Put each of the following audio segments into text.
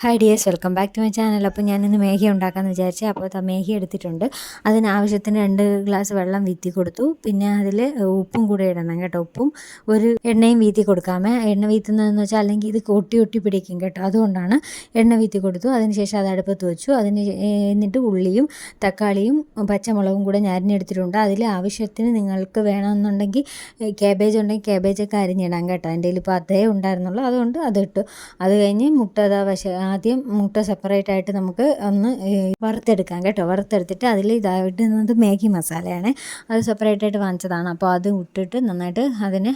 Hi dears welcome back to my channel അപ്പോൾ ഞാനിന്ന് മേഹി ഉണ്ടാക്കാമെന്ന് വിചാരിച്ചു അപ്പോൾ മേഘി എടുത്തിട്ടുണ്ട്. അതിനാവശ്യത്തിന് രണ്ട് ഗ്ലാസ് വെള്ളം വീത്തി കൊടുത്തു. പിന്നെ അതിൽ ഉപ്പും കൂടെ ഇടണം കേട്ടോ. ഉപ്പും ഒരു എണ്ണയും വീത്തി കൊടുക്കാമേ. എണ്ണ വീത്തുന്നതെന്ന് വെച്ചാൽ അല്ലെങ്കിൽ ഇത് ഒട്ടി ഒട്ടി പിടിക്കും കേട്ടോ. അതുകൊണ്ടാണ് എണ്ണ വീത്തി കൊടുത്തു. അതിനുശേഷം അത് അടുപ്പത്ത് വെച്ചു. അതിന് എന്നിട്ട് ഉള്ളിയും തക്കാളിയും പച്ചമുളകും കൂടെ ഞാൻ അരിഞ്ഞെടുത്തിട്ടുണ്ട് അതിൽ ആവശ്യത്തിന് നിങ്ങൾക്ക് വേണമെന്നുണ്ടെങ്കിൽ കാബേജ് ഉണ്ടെങ്കിൽ കാബേജൊക്കെ അരിഞ്ഞിടാം കേട്ടോ. എന്റെ കയ്യിൽ ഇപ്പോൾ അതേ ഉണ്ടായിരുന്നുള്ളൂ. അതുകൊണ്ട് അതിട്ടു അത് കഴിഞ്ഞ് മുട്ട ആദ്യം മുട്ട സെപ്പറേറ്റ് ആയിട്ട് നമുക്ക് ഒന്ന് വറുത്തെടുക്കാം കേട്ടോ. വറുത്തെടുത്തിട്ട് അതിൽ ഇതായിട്ട് മാഗി മസാലയാണ്. അത് സെപ്പറേറ്റ് ആയിട്ട് വാങ്ങിച്ചതാണ്. അപ്പോൾ അത് ഇട്ടിട്ട് നന്നായിട്ട് അതിനെ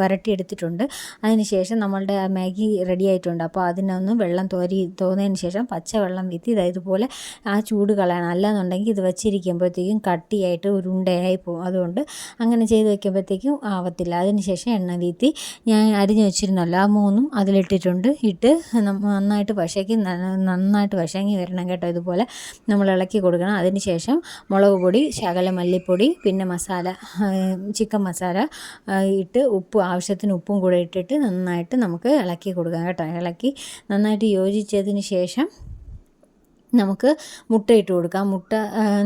വരട്ടിയെടുത്തിട്ടുണ്ട്. അതിന് ശേഷം നമ്മളുടെ മാഗി റെഡി ആയിട്ടുണ്ട്. അപ്പോൾ അതിനൊന്ന് വെള്ളം തോരി തോന്നതിന് ശേഷം പച്ച വെള്ളം വീത്തി ഇതുപോലെ ആ ചൂട് കളയണം. അല്ലാന്നുണ്ടെങ്കിൽ ഇത് വെച്ചിരിക്കുമ്പോഴത്തേക്കും കട്ടിയായിട്ട് ഉരുണ്ടയായി പോകും. അതുകൊണ്ട് അങ്ങനെ ചെയ്ത് വയ്ക്കുമ്പോഴത്തേക്കും ആവത്തില്ല. അതിന് ശേഷം എണ്ണ വീത്തി ഞാൻ അരിഞ്ഞു വെച്ചിരുന്നല്ലോ. ആ മൂന്നും അതിലിട്ടിട്ടുണ്ട്. ഇട്ട് നന്നായിട്ട് നന്നായിട്ട് വശക്കി നന്നായിട്ട് വശങ്ങി വരണം കേട്ടോ ഇതുപോലെ. നമ്മൾ ഇളക്കി കൊടുക്കണം. അതിന് ശേഷം മുളക് പൊടി ശകല മല്ലിപ്പൊടി പിന്നെ മസാല ചിക്കൻ മസാല ഇട്ട് ഉപ്പ് ആവശ്യത്തിന് ഉപ്പും കൂടെ ഇട്ടിട്ട് നന്നായിട്ട് നമുക്ക് ഇളക്കി കൊടുക്കാം കേട്ടോ. ഇളക്കി നന്നായിട്ട് യോജിച്ചതിന് ശേഷം നമുക്ക് മുട്ട ഇട്ട് കൊടുക്കാം. മുട്ട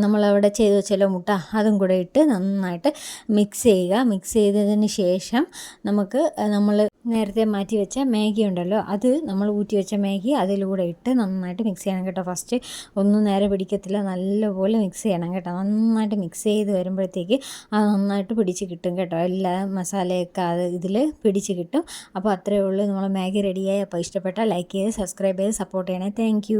നമ്മളവിടെ ചെയ്ത് വെച്ചല്ലോ മുട്ട അതും കൂടെ ഇട്ട് നന്നായിട്ട് മിക്സ് ചെയ്യുക. മിക്സ് ചെയ്തതിന് ശേഷം നമുക്ക് നമ്മൾ നേരത്തെ മാറ്റി വെച്ച മാഗി ഉണ്ടല്ലോ അത് നമ്മൾ ഊറ്റി വെച്ച മാഗി അതിലൂടെ ഇട്ട് നന്നായിട്ട് മിക്സ് ചെയ്യണം കേട്ടോ. ഫസ്റ്റ് ഒന്നും നേരെ പിടിക്കത്തില്ല നല്ലപോലെ മിക്സ് ചെയ്യണം കേട്ടോ. നന്നായിട്ട് മിക്സ് ചെയ്ത് വരുമ്പോഴത്തേക്ക് അത് നന്നായിട്ട് പിടിച്ച് കിട്ടും കേട്ടോ. എല്ലാ മസാലയൊക്കെ അത് ഇതിൽ പിടിച്ച് കിട്ടും. അപ്പോൾ അത്രയേ ഉള്ളൂ. നമ്മൾ മാഗി റെഡിയായി അപ്പോൾ ഇഷ്ടപ്പെട്ടാൽ ലൈക്ക് ചെയ്ത് സബ്സ്ക്രൈബ് ചെയ്ത് സപ്പോർട്ട് ചെയ്യണേ. താങ്ക്